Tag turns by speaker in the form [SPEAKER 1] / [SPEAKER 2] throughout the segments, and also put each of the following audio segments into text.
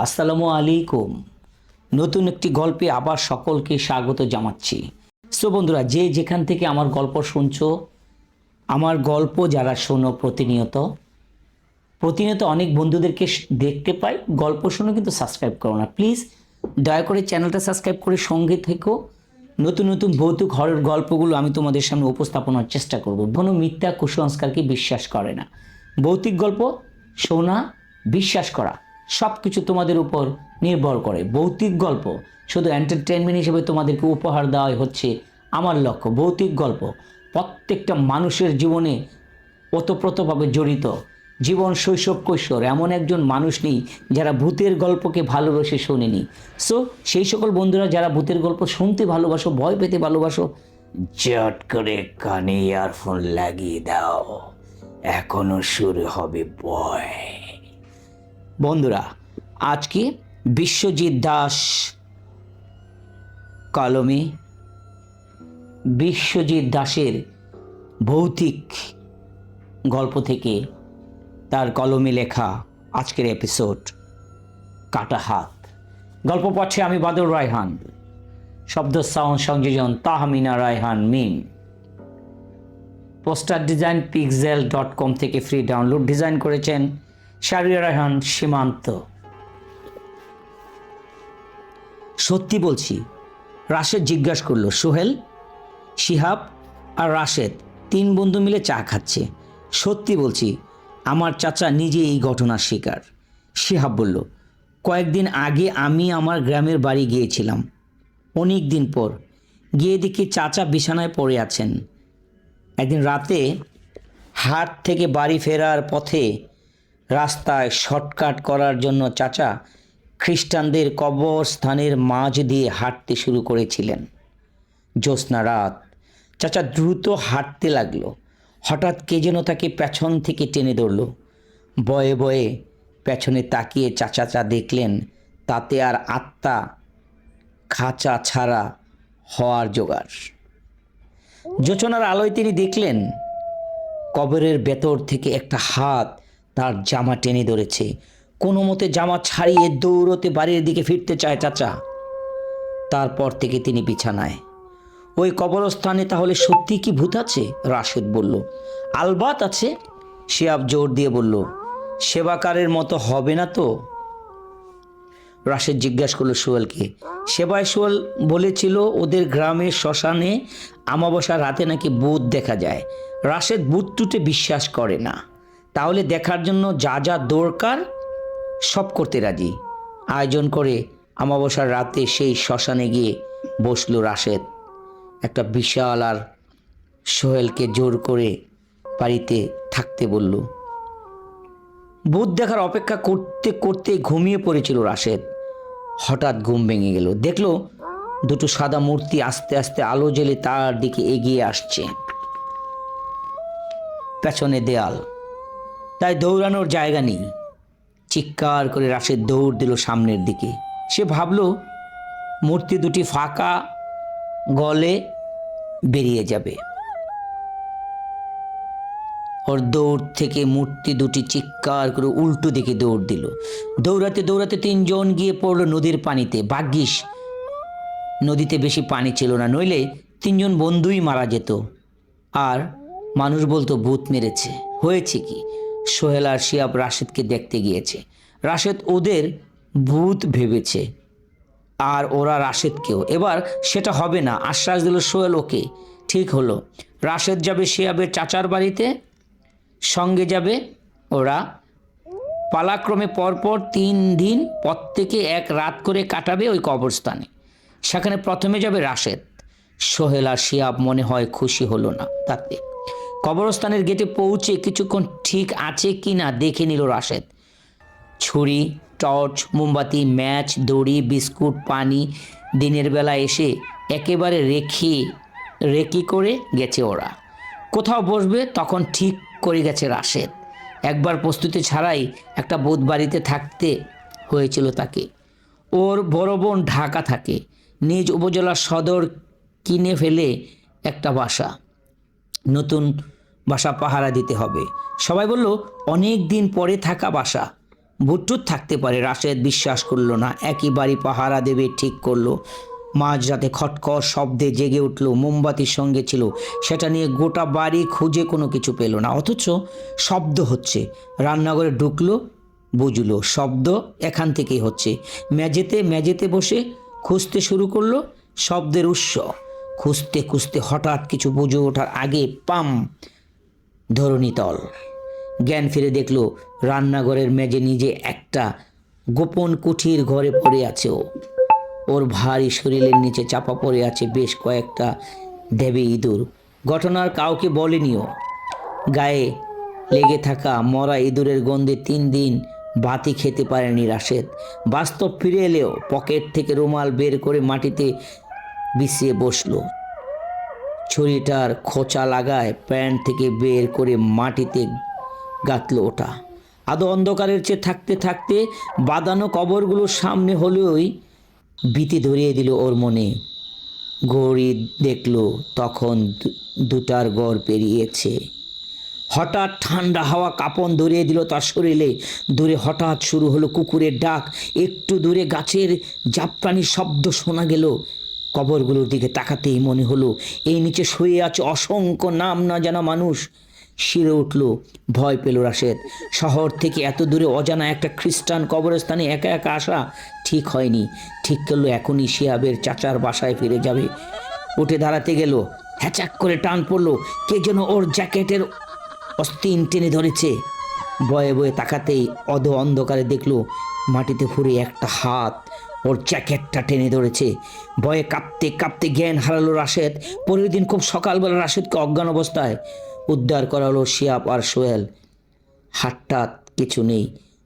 [SPEAKER 1] আসসালামু আলাইকুম। নতুন একটি গল্পে আবার সকলকে স্বাগত জানাচ্ছি। সো বন্ধুরা, যে যেখান থেকে আমার গল্প শুনছো, আমার গল্প যারা শোনো প্রতিনিয়ত প্রতিনিয়ত অনেক বন্ধুদেরকে দেখতে পাই, গল্প শুনে কিন্তু সাবস্ক্রাইব করো না। প্লিজ দয়া করে চ্যানেলটা সাবস্ক্রাইব করে সঙ্গে থেকো। নতুন নতুন ভৌতিক হরের গল্পগুলো আমি তোমাদের সামনে উপস্থাপনার চেষ্টা করব। কোনো মিথ্যা কুসংস্কারকে বিশ্বাস করে না। ভৌতিক গল্প শোনা, বিশ্বাস করা। সব কিছু তোমাদের উপর নির্ভর করে। ভৌতিক গল্প, শুধু এন্টারটেনমেন্ট হিসেবে তোমাদেরকে উপহার দেওয়াই হচ্ছে আমার লক্ষ্য। ভৌতিক গল্প, প্রত্যেকটা মানুষের জীবনে ওতপ্রোতভাবে জড়িত। জীবন শৈশব কৈশোর, এমন একজন মানুষ নেই যারা ভূতের গল্পকে ভালোবেসে শোনেনি। সো সেই সকল বন্ধুরা যারা ভূতের গল্প শুনতে ভালোবাসো, ভয় পেতে ভালোবাসো জট করে কানে ইয়ারফোন লাগিয়ে দাও। এখনও শুরু হবে ভয়। বন্ধুরা আজকে বিশ্বজিৎ দাস কলমে বিশ্বজিৎ দাসের ভৌতিক গল্প থেকে তার কলমে লেখা আজকের এপিসোড, কাটা হাত। গল্প পাচ্ছে আমি বাদল রায়হান। শব্দ, সাউন্ড সংযোজন, Tahmina Raihan Mim. Poster design pixel dot com থেকে ফ্রি ডাউনলোড ডিজাইন করেছেন শারিয়া রায়হান সীমান্ত। সত্যি বলছি, রাশেদ জিজ্ঞাসা করল, সোহেল, শিহাব আর রাশেদ তিন বন্ধু মিলে চা খাচ্ছে। সত্যি বলছি, আমার চাচা নিজে এই ঘটনার শিকার। শিহাব বলল, কয়েকদিন আগে আমি আমার গ্রামের বাড়ি গিয়েছিলাম। অনেক দিন পর গিয়ে দেখি চাচা বিছানায় পড়ে আছেন। একদিন রাতে হাট থেকে বাড়ি ফেরার পথে রাস্তায় শর্টকাট করার জন্য চাচা খ্রিস্টানদের কবরস্থানের মাঝ দিয়ে হাঁটতে শুরু করেছিলেন। জ্যোৎস্না রাত। চাচা দ্রুত হাঁটতে লাগল। হঠাৎ কে যেন তাকে পেছন থেকে টেনে ধরল। বয়ে বয়ে পেছনে তাকিয়ে চাচা চা দেখলেন, তাতে আর আত্মা খাঁচা ছাড়া হওয়ার জোগাড়। যোচনার আলোয় তিনি দেখলেন, কবরের ভেতর থেকে একটা হাত তার জামা টেনে ধরেছে। কোনো মতে জামা ছাড়িয়ে দৌড়তে বাড়ির দিকে ফিরতে চায় চাচা। তারপর থেকে তিনি বিছানায়। ওই কবরস্থানে তাহলে সত্যি কি ভূত আছে? রাশেদ বলল। আলবাত আছে? শিয়াব জোর দিয়ে বলল। সেবাকারের মতো হবে না তো? রাশেদ জিজ্ঞাসা করল সোহেলকে। সেবায় সোহেল বলেছিল, ওদের গ্রামের শ্মশানে আমাবস্যার রাতে নাকি ভূত দেখা যায়। রাশেদ ভূত টুটে বিশ্বাস করে না। তাহলে দেখার জন্য যা যা দরকার সব করতে রাজি। আয়োজন করে আমাবস্যার রাতে সেই শ্মশানে গিয়ে বসল রাশেদ। একটা বিশাল আর সোহেলকে জোর করে বাড়িতে থাকতে বলল। ভূত দেখার অপেক্ষা করতে করতে ঘুমিয়ে পড়েছিল রাশেদ। হঠাৎ ঘুম ভেঙে গেল। দেখল দুটো সাদা মূর্তি আস্তে আস্তে আলো জ্বেলে তার দিকে এগিয়ে আসছে। পেছনে দেয়াল। তাই দৌড়ানোর জায়গা নেই। চিৎকার করে রাশেদ দৌড় দিল সামনের দিকে। সে ভাবলো, মূর্তি দুটি ফাঁকা গলে বেরিয়ে যাবে। ওর দৌড় থেকে মূর্তি দুটি চিৎকার করে উল্টো দিকে দৌড় দিল। দৌড়াতে দৌড়াতে তিনজন গিয়ে পড়ল নদীর পানিতে। ভাগ্যিস, নদীতে বেশি পানি ছিল না, নইলে তিনজন বন্ধুই মারা যেত। আর মানুষ বলতো, ভূত মেরেছে। হয়েছে কি? সোহেল আর শিয়াব রাশেদকে দেখতে গিয়েছে। রাশেদ ওদের ভূত ভেবেছে। আর ওরা রাশেদকেও। এবার সেটা হবে না। আশ্বাস দিল সোহেল ওকে। ঠিক হলো। রাশেদ যাবে শিয়াবের চাচার বাড়িতে, সঙ্গে যাবে ওরা। পালাক্রমে পরপর তিন দিন প্রত্যেকে এক রাত করে কাটাবে ওই কবরস্থানে। সেখানে প্রথমে যাবে রাশেদ। সোহেল আর শিয়াব মনে হয় খুশি হলো না তাতে। কবরস্থানের গেটে পৌঁছে কিছুক্ষণ ঠিক আছে কি না দেখে নিল রাশেদ। ছুরি, টর্চ, মোমবাতি, ম্যাচ, দড়ি, বিস্কুট, পানি, দিনের বেলা এসে একেবারে রেখে, রেকি করে গেছে ওরা। কোথাও বসবে তখন ঠিক করে গেছে রাশেদ। একবার প্রস্তুতি ছাড়াই একটা বোধ বাড়িতে থাকতে হয়েছিল তাকে। ওর বড় বোন ঢাকা থাকে। নিজ উপজেলা সদর কিনে ফেলে একটা বাসা। নতুন বাসা পাহারা দিতে হবে। সবাই বলল, অনেক দিন পরে থাকা বাসা। ভুট্টুর থাকতে পারে, রাশেদ বিশ্বাস করল না একই বাড়ি পাহারা দেবে, ঠিক করল। মাঝরাতে খটখট শব্দে জেগে উঠল, মোমবাতির সঙ্গে ছিল। সেটা নিয়ে গোটা বাড়ি খুঁজে কোনো কিছু পেল না। অথচ শব্দ হচ্ছে। রান্নাঘরে ঢুকলো, বুঝলো, শব্দ এখান থেকেই হচ্ছে। মেঝেতে মেঝেতে বসে খুঁজতে শুরু করল, শব্দের উৎস। খুঁজতে খুঁজতে হঠাৎ কিছু বুঝে ওঠার আগে পাম ধরণীতল জ্ঞান ফিরে দেখল, রান্নাঘরের মেজে নিজে একটা গোপন কুঠির ঘরে পড়ে আছে ও। ওর ভারী শরীরের নিচে চাপা পড়ে আছে বেশ কয়েকটা দেবে ইঁদুর। ঘটনার কাউকে বলেনিও গায়ে লেগে থাকা মরা ইঁদুরের গন্ধে তিন দিন বাতি খেতে পারেনি রাশেদ। বাস্তব ফিরে এলেও পকেট থেকে রুমাল বের করে মাটিতে বিছিয়ে বসল। ছুরিটার খোঁচা লাগায় প্যান্ট থেকে বের করে মাটিতে গাঁতলো ওটা। আদৌ অন্ধকারের চেয়ে থাকতে থাকতে বাঁধানো কবরগুলোর সামনে হলেওই ভীতি ধরিয়ে দিল ওর মনে। ঘড়ি দেখল তখন দুটার গড় পেরিয়েছে। হঠাৎ ঠান্ডা হাওয়া কাঁপন ধরিয়ে দিল তার শরীরে। দূরে হঠাৎ শুরু হলো কুকুরের ডাক। একটু দূরে গাছের জাপটানির শব্দ শোনা গেল। কবরগুলোর দিকে তাকাতেই মনে হলো, এই নিচে শুয়ে আছে অসংখ্য নাম না জানা মানুষ। শিরে উঠল, ভয় পেল রাশেদ। শহর থেকে এত দূরে অজানা একটা খ্রিস্টান কবরস্থানে একা একা আসা ঠিক হয়নি। ঠিক করল এখনই শিয়াবের চাচার বাসায় ফিরে যাবে। উঠে দাঁড়াতে গেল, হ্যাচাক করে টান পড়ল, কে যেন ওর জ্যাকেটের অস্তিন টেনে ধরেছে। বয়ে বয়ে তাকাতেই অধ অন্ধকারে দেখল, মাটিতে ফুরে একটা হাত ওর জ্যাকেটটা টেনে ধরেছে। ভয়ে কাঁপতে কাঁপতে জ্ঞান হারালো রাশেদ। পরের দিন খুব সকালবেলা রাশেদকে অজ্ঞান অবস্থায় উদ্ধার করা হলো আর সোহেল। হাটটা কিছু নেই।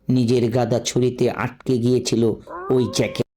[SPEAKER 1] নিজের গাদা ছুরিতে আটকে গিয়েছিল ওই জ্যাকেট।